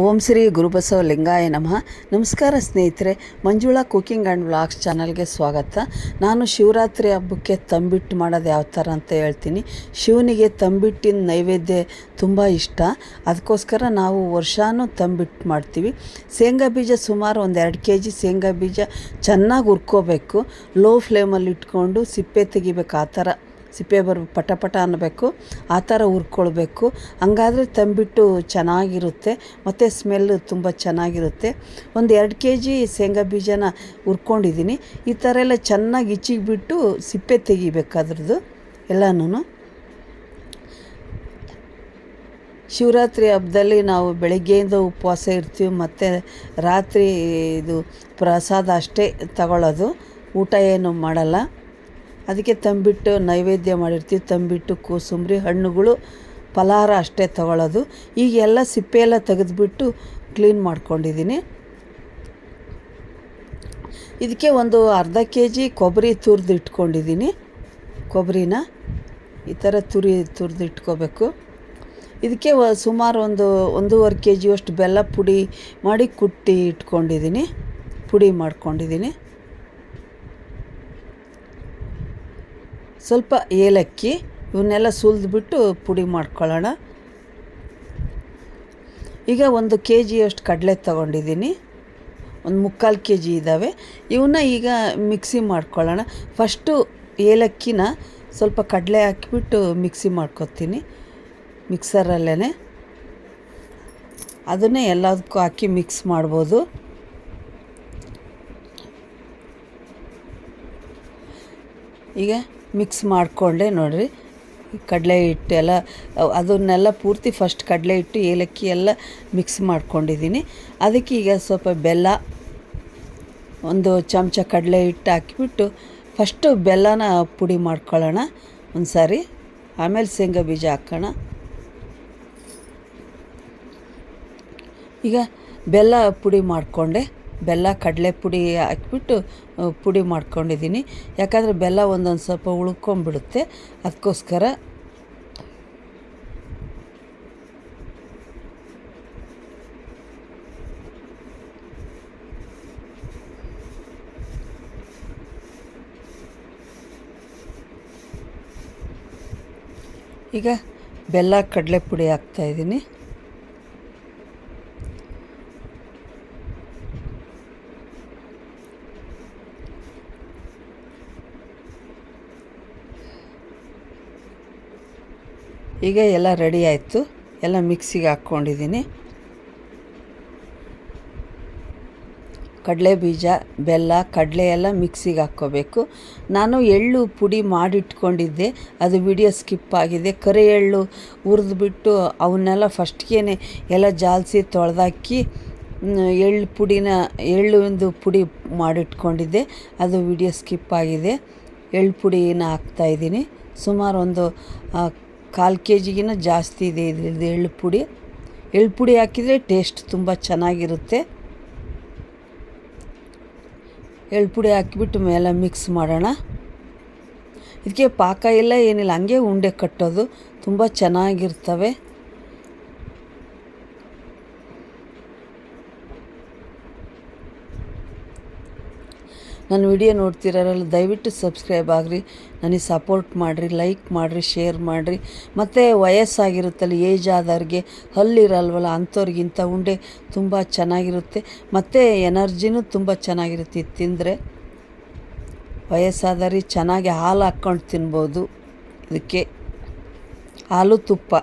ಓಂ ಶ್ರೀ ಗುರುಬಸವ ಲಿಂಗಾಯ ನಮಃ. ನಮಸ್ಕಾರ ಸ್ನೇಹಿತರೆ, ಮಂಜುಳಾ ಕುಕಿಂಗ್ ಆ್ಯಂಡ್ ವ್ಲಾಗ್ಸ್ ಚಾನಲ್ಗೆ ಸ್ವಾಗತ. ನಾನು ಶಿವರಾತ್ರಿ ಹಬ್ಬಕ್ಕೆ ತಂಬಿಟ್ಟು ಮಾಡೋದು ಯಾವ ಥರ ಅಂತ ಹೇಳ್ತೀನಿ. ಶಿವನಿಗೆ ತಂಬಿಟ್ಟಿನ ನೈವೇದ್ಯ ತುಂಬ ಇಷ್ಟ. ಅದಕ್ಕೋಸ್ಕರ ನಾವು ವರ್ಷಾನು ತಂಬಿಟ್ಟು ಮಾಡ್ತೀವಿ. ಶೇಂಗಾ ಬೀಜ ಸುಮಾರು ಒಂದು ಎರಡು ಕೆ ಜಿ ಶೇಂಗಾ ಬೀಜ ಚೆನ್ನಾಗಿ ಹುರ್ಕೋಬೇಕು. ಲೋ ಫ್ಲೇಮಲ್ಲಿ ಇಟ್ಕೊಂಡು ಸಿಪ್ಪೆ ತೆಗಿಬೇಕು ಆ ಥರ ಸಿಪ್ಪೆ ಬರ್ ಪಟ ಪಟ ಅನ್ನಬೇಕು, ಆ ಥರ ಹುರ್ಕೊಳ್ಬೇಕು. ಹಂಗಾದ್ರೆ ತಂಬಿಟ್ಟು ಚೆನ್ನಾಗಿರುತ್ತೆ, ಮತ್ತು ಸ್ಮೆಲ್ ತುಂಬ ಚೆನ್ನಾಗಿರುತ್ತೆ. ಒಂದು ಎರಡು ಕೆ ಜಿ ಶೇಂಗಾ ಬೀಜನ ಹುರ್ಕೊಂಡಿದ್ದೀನಿ. ಈ ಥರ ಎಲ್ಲ ಚೆನ್ನಾಗಿ ಇಚ್ಚಿಗೆ ಬಿಟ್ಟು ಸಿಪ್ಪೆ ತೆಗಿಬೇಕು ಅದ್ರದ್ದು ಎಲ್ಲನೂ ಶಿವರಾತ್ರಿ ಹಬ್ಬದಲ್ಲಿ ನಾವು ಬೆಳಗ್ಗೆಯಿಂದ ಉಪವಾಸ ಇರ್ತೀವಿ, ಮತ್ತು ರಾತ್ರಿ ಇದು ಪ್ರಸಾದ ಅಷ್ಟೇ ತಗೊಳ್ಳೋದು. ಊಟ ಏನು ಮಾಡಲ್ಲ. ಅದಕ್ಕೆ ತಂಬಿಟ್ಟು ನೈವೇದ್ಯ ಮಾಡಿರ್ತೀವಿ. ತಂಬಿಟ್ಟು ಕೋಸಂಬರಿ, ಹಣ್ಣುಗಳು ಫಲಹಾರ ಅಷ್ಟೇ ತಗೊಳ್ಳೋದು. ಈಗೆಲ್ಲ ಸಿಪ್ಪೆ ಎಲ್ಲ ತೆಗೆದುಬಿಟ್ಟು ಕ್ಲೀನ್ ಮಾಡ್ಕೊಂಡಿದ್ದೀನಿ. ಇದಕ್ಕೆ ಒಂದು ಅರ್ಧ ಕೆ ಜಿ ಕೊಬ್ಬರಿ ತುರಿದು ಇಟ್ಕೊಂಡಿದ್ದೀನಿ. ಕೊಬ್ಬರಿನ ಈ ಥರ ತುರಿ, ತುರಿದು ಇಟ್ಕೋಬೇಕು. ಇದಕ್ಕೆ ಸುಮಾರು ಒಂದು ಒಂದೂವರೆ ಕೆ ಜಿಯಷ್ಟು ಬೆಲ್ಲ ಪುಡಿ ಮಾಡಿ ಕುಟ್ಟಿ ಇಟ್ಕೊಂಡಿದ್ದೀನಿ. ಪುಡಿ ಮಾಡ್ಕೊಂಡಿದ್ದೀನಿ. ಸ್ವಲ್ಪ ಏಲಕ್ಕಿ ಇವನ್ನೆಲ್ಲ ಸುಲಿದ್ಬಿಟ್ಟು ಪುಡಿ ಮಾಡ್ಕೊಳ್ಳೋಣ. ಈಗ ಒಂದು ಕೆ ಜಿಯಷ್ಟು ಕಡಲೆ ತಗೊಂಡಿದ್ದೀನಿ. ಒಂದು ಮುಕ್ಕಾಲು ಕೆ ಜಿ ಇದ್ದಾವೆ. ಇವನ್ನ ಈಗ ಮಿಕ್ಸಿ ಮಾಡ್ಕೊಳ್ಳೋಣ. ಫಸ್ಟು ಏಲಕ್ಕಿನ ಸ್ವಲ್ಪ ಕಡಲೆ ಹಾಕಿಬಿಟ್ಟು ಮಿಕ್ಸಿ ಮಾಡ್ಕೊತೀನಿ. ಮಿಕ್ಸರಲ್ಲೇ ಅದನ್ನೇ ಎಲ್ಲದಕ್ಕೂ ಹಾಕಿ ಮಿಕ್ಸ್ ಮಾಡ್ಬೋದು. ಈಗ ಮಿಕ್ಸ್ ಮಾಡಿಕೊಂಡೆ ನೋಡಿರಿ. ಕಡಲೆ ಹಿಟ್ಟು ಎಲ್ಲ, ಅದನ್ನೆಲ್ಲ ಪೂರ್ತಿ ಫಸ್ಟ್ ಕಡಲೆ ಹಿಟ್ಟು, ಏಲಕ್ಕಿ ಎಲ್ಲ ಮಿಕ್ಸ್ ಮಾಡ್ಕೊಂಡಿದ್ದೀನಿ. ಅದಕ್ಕೆ ಈಗ ಸ್ವಲ್ಪ ಬೆಲ್ಲ, ಒಂದು ಚಮಚ ಕಡಲೆ ಹಿಟ್ಟು ಹಾಕಿಬಿಟ್ಟು ಫಸ್ಟು ಬೆಲ್ಲನ ಪುಡಿ ಮಾಡ್ಕೊಳ್ಳೋಣ ಒಂದು ಸಾರಿ ಆಮೇಲೆ ಶೇಂಗಾ ಬೀಜ ಹಾಕೋಣ. ಈಗ ಬೆಲ್ಲ ಪುಡಿ ಮಾಡಿಕೊಂಡೆ. ಬೆಲ್ಲ ಕಡಲೆ ಪುಡಿ ಹಾಕ್ಬಿಟ್ಟು ಪುಡಿ ಮಾಡ್ಕೊಂಡಿದ್ದೀನಿ. ಯಾಕಂದರೆ ಬೆಲ್ಲ ಒಂದೊಂದು ಸ್ವಲ್ಪ ಉಳ್ಕೊಂಬಿಡುತ್ತೆ ಅದಕ್ಕೋಸ್ಕರ ಈಗ ಬೆಲ್ಲ ಕಡಲೆ ಪುಡಿ ಹಾಕ್ತಾಯಿದ್ದೀನಿ ಈಗ ಎಲ್ಲ ರೆಡಿ ಆಯಿತು. ಎಲ್ಲ ಮಿಕ್ಸಿಗೆ ಹಾಕ್ಕೊಂಡಿದ್ದೀನಿ ಕಡಲೆ ಬೀಜ, ಬೆಲ್ಲ, ಕಡಲೆ ಎಲ್ಲ ಮಿಕ್ಸಿಗೆ ಹಾಕ್ಕೋಬೇಕು. ನಾನು ಎಳ್ಳು ಪುಡಿ ಮಾಡಿಟ್ಕೊಂಡಿದ್ದೆ. ಅದು ವಿಡಿಯೋ ಸ್ಕಿಪ್ ಆಗಿದೆ. ಕರಿ ಎಳ್ಳು ಹುರಿದ್ಬಿಟ್ಟು ಅವನ್ನೆಲ್ಲ ಫಸ್ಟ್ಗೆ ಎಲ್ಲ ಜಾಲಿಸಿ ತೊಳೆದಾಕಿ ಎಳ್ಳು ಪುಡಿನ ಎಳ್ಳು ಪುಡಿ ಮಾಡಿಟ್ಕೊಂಡಿದ್ದೆ. ಅದು ವಿಡಿಯೋ ಸ್ಕಿಪ್ ಆಗಿದೆ. ಎಳ್ಳು ಪುಡಿನ ಹಾಕ್ತಾಯಿದ್ದೀನಿ ಸುಮಾರು ಒಂದು ಕಾಲು ಕೆ ಜಿಗಿನ ಜಾಸ್ತಿ ಇದೆ ಇದ್ರದ್ದು ಎಳ್ಳು ಪುಡಿ. ಎಳ್ಳು ಪುಡಿ ಹಾಕಿದರೆ ಟೇಸ್ಟ್ ತುಂಬ ಚೆನ್ನಾಗಿರುತ್ತೆ. ಎಳ್ಳು ಪುಡಿ ಹಾಕಿಬಿಟ್ಟು ಮೇಲೆ ಮಿಕ್ಸ್ ಮಾಡೋಣ. ಇದಕ್ಕೆ ಪಾಕ ಇಲ್ಲ ಏನಿಲ್ಲ, ಹಂಗೆ ಉಂಡೆ ಕಟ್ಟೋದು. ತುಂಬ ಚೆನ್ನಾಗಿರ್ತವೆ. ನನ್ನ ವಿಡಿಯೋ ನೋಡ್ತಿರೋರಲ್ಲ ದಯವಿಟ್ಟು ಸಬ್ಸ್ಕ್ರೈಬ್ ಆಗಿರಿ, ನನಗೆ ಸಪೋರ್ಟ್ ಮಾಡಿರಿ, ಲೈಕ್ ಮಾಡಿರಿ, ಶೇರ್ ಮಾಡಿರಿ. ಮತ್ತು ವಯಸ್ಸಾಗಿರುತ್ತಲ್ಲ, ಏಜ್ ಆದವ್ರಿಗೆ ಹಲ್ಲಿರಲ್ವಲ್ಲ ಅಂಥವ್ರಿಗೆ ಇಂಥ ಉಂಡೆ ತುಂಬ ಚೆನ್ನಾಗಿರುತ್ತೆ. ಮತ್ತು ಎನರ್ಜಿನೂ ತುಂಬ ಚೆನ್ನಾಗಿರುತ್ತೆ ತಿಂದರೆ. ವಯಸ್ಸಾದವ್ರಿಗೆ ಚೆನ್ನಾಗಿ ಹಾಲು ಹಾಕ್ಕೊಂಡು ತಿನ್ಬೋದು, ಇದಕ್ಕೆ. ಹಾಲು ತುಪ್ಪ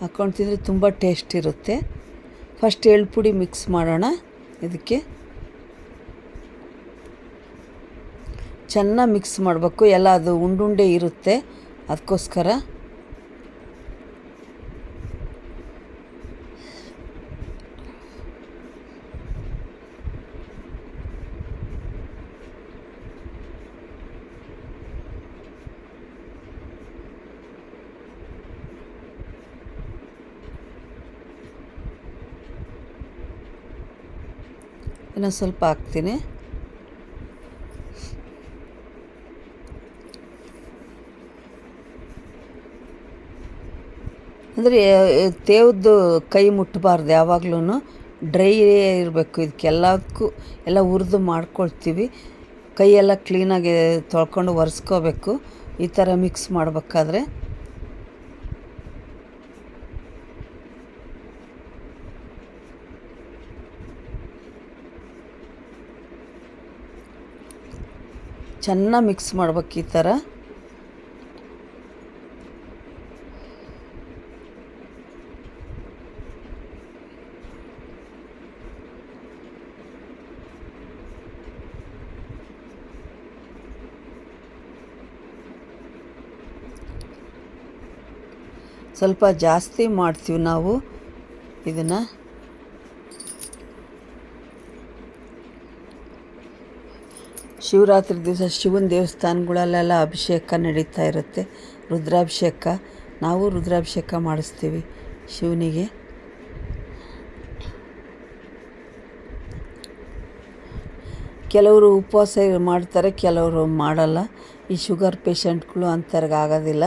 ಹಾಕ್ಕೊಂಡು ತಿಂದರೆ ತುಂಬ ಟೇಸ್ಟ್ ಇರುತ್ತೆ. ಫಸ್ಟ್ ಎಳ್ಳು ಮಿಕ್ಸ್ ಮಾಡೋಣ, ಇದಕ್ಕೆ. ಚೆನ್ನಾಗಿ ಮಿಕ್ಸ್ ಮಾಡಬೇಕು. ಎಲ್ಲ ಅದು ಉಂಡುಂಡೆ ಇರುತ್ತೆ. ಅದಕ್ಕೋಸ್ಕರ ಇನ್ನೊಂದು ಸ್ವಲ್ಪ ಹಾಕ್ತೀನಿ. ಅಂದರೆ ತೇವದ್ದು ಕೈ ಮುಟ್ಟಬಾರ್ದು ಯಾವಾಗ್ಲೂ ಡ್ರೈ ಇರಬೇಕು ಇದಕ್ಕೆಲ್ಲದಕ್ಕೂ ಎಲ್ಲ ಹುರಿದು ಮಾಡ್ಕೊಳ್ತೀವಿ. ಕೈಯೆಲ್ಲ ಕ್ಲೀನಾಗಿ ತೊಳ್ಕೊಂಡು ಒರೆಸ್ಕೋಬೇಕು. ಈ ಥರ ಮಿಕ್ಸ್ ಮಾಡಬೇಕಾದ್ರೆ. ಚೆನ್ನಾಗಿ ಮಿಕ್ಸ್ ಮಾಡ್ಬೇಕು ಈ ಥರ. ಸ್ವಲ್ಪ ಜಾಸ್ತಿ ಮಾಡ್ತೀವಿ ನಾವು. ಇದನ್ನು. ಶಿವರಾತ್ರಿ ದಿವಸ ಶಿವನ ದೇವಸ್ಥಾನಗಳಲ್ಲೆಲ್ಲ ಅಭಿಷೇಕ ನಡೀತಾ ಇರುತ್ತೆ. ರುದ್ರಾಭಿಷೇಕ. ನಾವು ರುದ್ರಾಭಿಷೇಕ ಮಾಡಿಸ್ತೀವಿ ಶಿವನಿಗೆ. ಕೆಲವರು ಉಪವಾಸ ಮಾಡ್ತಾರೆ, ಕೆಲವರು ಮಾಡಲ್ಲ. ಈ ಶುಗರ್ ಪೇಷಂಟ್ಗಳು ಅಂಥವ್ರಿಗೆ ಆಗೋದಿಲ್ಲ.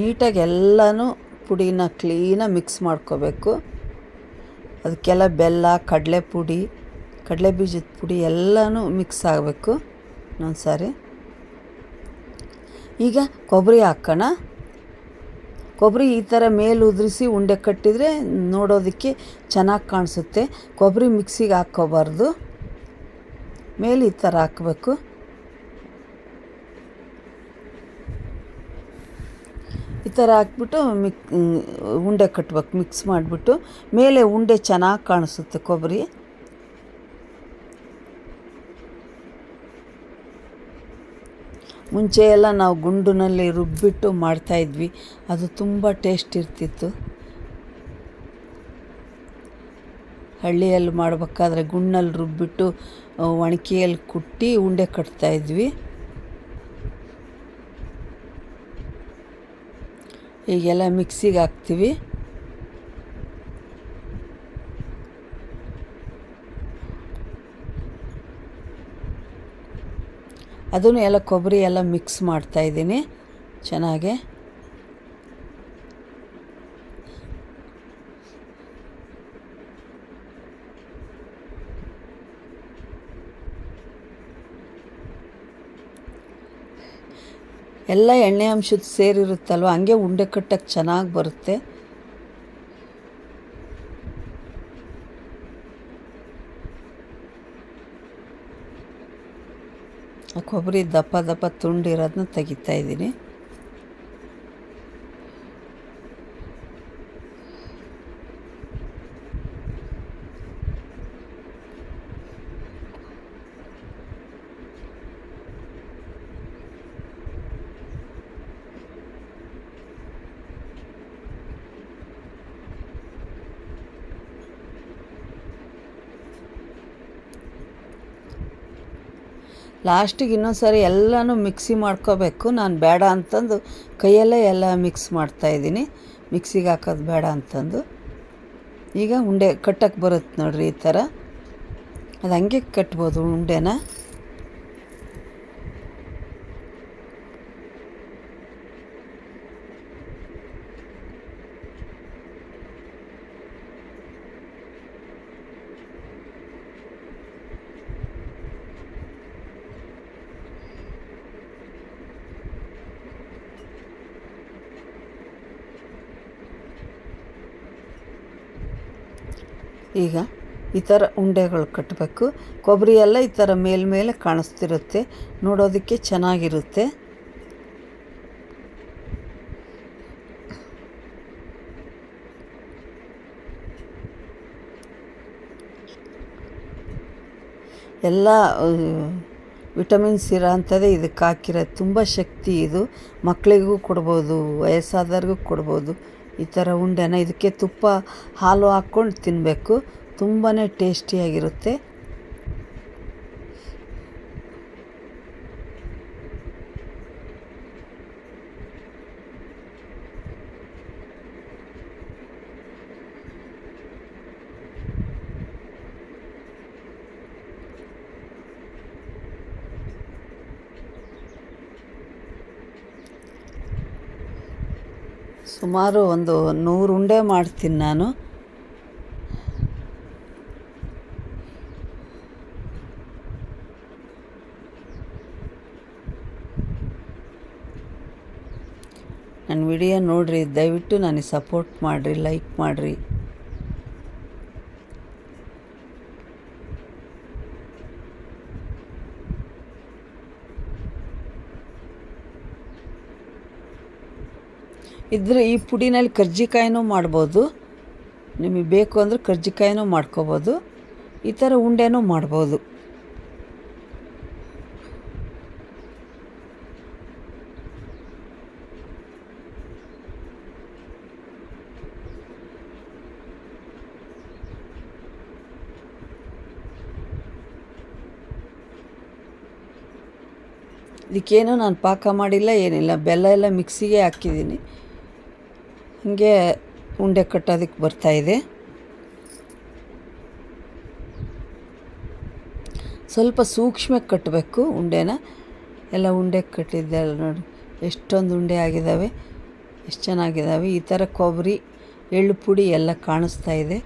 ನೀಟಾಗಿ ಎಲ್ಲನೂ ಪುಡಿನ ಕ್ಲೀನಾಗಿ ಮಿಕ್ಸ್ ಮಾಡ್ಕೋಬೇಕು. ಅದಕ್ಕೆಲ್ಲ ಬೆಲ್ಲ ಕಡಲೆ ಪುಡಿ ಕಡಲೆ ಬೀಜದ ಪುಡಿ ಎಲ್ಲನೂ ಮಿಕ್ಸ್ ಆಗಬೇಕು ಇನ್ನೊಂದು ಸಾರಿ ಈಗ ಕೊಬ್ಬರಿ ಹಾಕೋಣ. ಕೊಬ್ಬರಿ ಈ ಥರ ಮೇಲೆ ಉದುರಿಸಿ ಉಂಡೆ ಕಟ್ಟಿದರೆ ನೋಡೋದಕ್ಕೆ ಚೆನ್ನಾಗಿ ಕಾಣಿಸುತ್ತೆ. ಕೊಬ್ಬರಿ ಮಿಕ್ಸಿಗೆ ಹಾಕ್ಕೋಬಾರ್ದು. ಮೇಲೆ ಈ ಥರ ಹಾಕಬೇಕು. ಈ ಥರ ಹಾಕ್ಬಿಟ್ಟು ಮಿಕ್ ಉಂಡೆ ಕಟ್ಬೇಕು, ಮಿಕ್ಸ್ ಮಾಡಿಬಿಟ್ಟು ಮೇಲೆ ಉಂಡೆ ಚೆನ್ನಾಗಿ ಕಾಣಿಸುತ್ತೆ ಕೊಬ್ಬರಿ. ಮುಂಚೆ ಎಲ್ಲ ನಾವು ಗುಂಡಿನಲ್ಲಿ ರುಬ್ಬಿಟ್ಟು ಮಾಡ್ತಾಯಿದ್ವಿ ಅದು ತುಂಬ ಟೇಸ್ಟ್ ಇರ್ತಿತ್ತು. ಹಳ್ಳಿಯಲ್ಲಿ ಮಾಡಬೇಕಾದ್ರೆ ಗುಂಡಲ್ಲಿ ರುಬ್ಬಿಟ್ಟು ಒಣಕೆಯಲ್ಲಿ ಕುಟ್ಟಿ ಉಂಡೆ ಕಟ್ತಾಯಿದ್ವಿ ಈಗೆಲ್ಲ ಮಿಕ್ಸಿಗೆ ಹಾಕ್ತೀವಿ. ಅದನ್ನು ಎಲ್ಲ ಕೊಬ್ಬರಿ ಎಲ್ಲ ಮಿಕ್ಸ್ ಮಾಡ್ತಾಯಿದ್ದೀನಿ ಚೆನ್ನಾಗೆ. ಎಲ್ಲ ಎಣ್ಣೆ ಅಂಶದ ಸೇರಿರುತ್ತಲ್ವ, ಹಂಗೆ ಉಂಡೆ ಕಟ್ಟಕ್ಕೆ ಚೆನ್ನಾಗಿ ಬರುತ್ತೆ. ಕೊಬ್ಬರಿ ದಪ್ಪ ದಪ್ಪ ತುಂಡಿರೋದನ್ನ ತೆಗಿತಾ ಇದ್ದೀನಿ. ಲಾಸ್ಟಿಗೆ ಇನ್ನೊಂದು ಸಾರಿ ಎಲ್ಲನೂ ಮಿಕ್ಸಿ ಮಾಡ್ಕೋಬೇಕು. ನಾನು ಬೇಡ ಅಂತಂದು ಕೈಯಲ್ಲೇ ಎಲ್ಲ ಮಿಕ್ಸ್ ಮಾಡ್ತಾಯಿದ್ದೀನಿ ಮಿಕ್ಸಿಗೆ ಹಾಕೋದು ಬೇಡ ಅಂತಂದು. ಈಗ ಉಂಡೆ ಕಟ್ಟಕ್ಕೆ ಬರುತ್ತೆ ನೋಡಿರಿ ಈ ಥರ. ಅದು ಹಂಗೆ ಕಟ್ಬೋದು ಉಂಡೆನ. ಈಗ ಈ ಥರ ಉಂಡೆಗಳು ಕಟ್ಟಬೇಕು. ಕೊಬ್ಬರಿ ಎಲ್ಲ ಈ ಥರ ಮೇಲ್ಮೇಲೆ ಕಾಣಿಸ್ತಿರುತ್ತೆ. ನೋಡೋದಕ್ಕೆ ಚೆನ್ನಾಗಿರುತ್ತೆ. ಎಲ್ಲ ವಿಟಮಿನ್ಸ್ ಇರೋ ಅಂಥದ್ದೇ ಇದಕ್ಕೆ ಹಾಕಿರೋದು. ತುಂಬ ಶಕ್ತಿ ಇದು. ಮಕ್ಕಳಿಗೂ ಕೊಡ್ಬೋದು, ವಯಸ್ಸಾದವ್ರಿಗೂ ಕೊಡ್ಬೋದು. ಈ ಥರ ಉಂಡೆನ ಇದಕ್ಕೆ ತುಪ್ಪ ಹಾಲು ಹಾಕ್ಕೊಂಡು ತಿನ್ನಬೇಕು ತುಂಬಾ ಟೇಸ್ಟಿಯಾಗಿರುತ್ತೆ. ಸುಮಾರು ಒಂದು ನೂರು ಉಂಡೆ ಮಾಡ್ತೀನಿ ನಾನು. ನನ್ನ ವಿಡಿಯೋ ನೋಡಿರಿ, ದಯವಿಟ್ಟು ನನಗೆ ಸಪೋರ್ಟ್ ಮಾಡಿರಿ ಲೈಕ್ ಮಾಡಿರಿ. ಇದ್ರೆ ಈ ಪುಡಿನಲ್ಲಿ ಕರ್ಜಿಕಾಯಿನೂ ಮಾಡ್ಬೋದು. ನಿಮಗೆ ಬೇಕು ಅಂದರೆ ಕರ್ಜಿಕಾಯಿನೂ ಮಾಡ್ಕೋಬೋದು. ಈ ಥರ ಉಂಡೆನೂ ಮಾಡ್ಬೋದು. ಇದಕ್ಕೇನು ನಾನು ಪಾಕ ಮಾಡಿಲ್ಲ, ಏನಿಲ್ಲ. ಬೆಲ್ಲ ಎಲ್ಲ ಮಿಕ್ಸಿಗೆ ಹಾಕಿದ್ದೀನಿ. ಹಾಗೆ ಉಂಡೆ ಕಟ್ಟೋದಕ್ಕೆ ಬರ್ತಾಯಿದೆ ಸ್ವಲ್ಪ ಸೂಕ್ಷ್ಮಕ್ಕೆ ಕಟ್ಟಬೇಕು ಉಂಡೆನ. ಎಲ್ಲ ಉಂಡೆ ಕಟ್ಟಿದ್ದೆ ನೋಡಿ. ಎಷ್ಟೊಂದು ಉಂಡೆ ಆಗಿದ್ದಾವೆ, ಎಷ್ಟು ಚೆನ್ನಾಗಿದ್ದಾವೆ. ಈ ಥರ ಕೊಬ್ಬರಿ, ಎಳ್ಳು ಪುಡಿ ಎಲ್ಲ ಕಾಣಿಸ್ತಾ ಇದೆ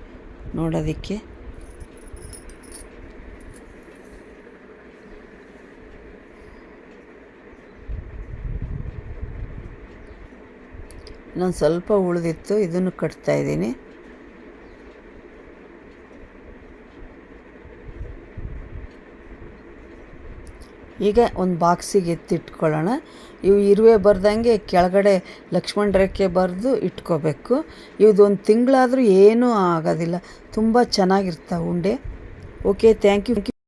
ನೋಡೋದಕ್ಕೆ. ಇನ್ನೊಂದು ಸ್ವಲ್ಪ ಉಳಿದಿತ್ತು, ಇದನ್ನು ಕಟ್ತಾ ಇದ್ದೀನಿ. ಈಗ ಒಂದು ಬಾಕ್ಸಿಗೆ ಎತ್ತಿಟ್ಕೊಳ್ಳೋಣ. ಇವು ಇರುವೆ ಬರ್ದಂಗೆ ಕೆಳಗಡೆ ಲಕ್ಷ್ಮಣ ರೇಖೆ ಬರೆದು ಇಟ್ಕೋಬೇಕು. ಒಂದು ತಿಂಗಳಾದರೂ ಏನೂ ಆಗೋದಿಲ್ಲ. ತುಂಬ ಚೆನ್ನಾಗಿರ್ತಾವೆ ಉಂಡೆ. Okay thank you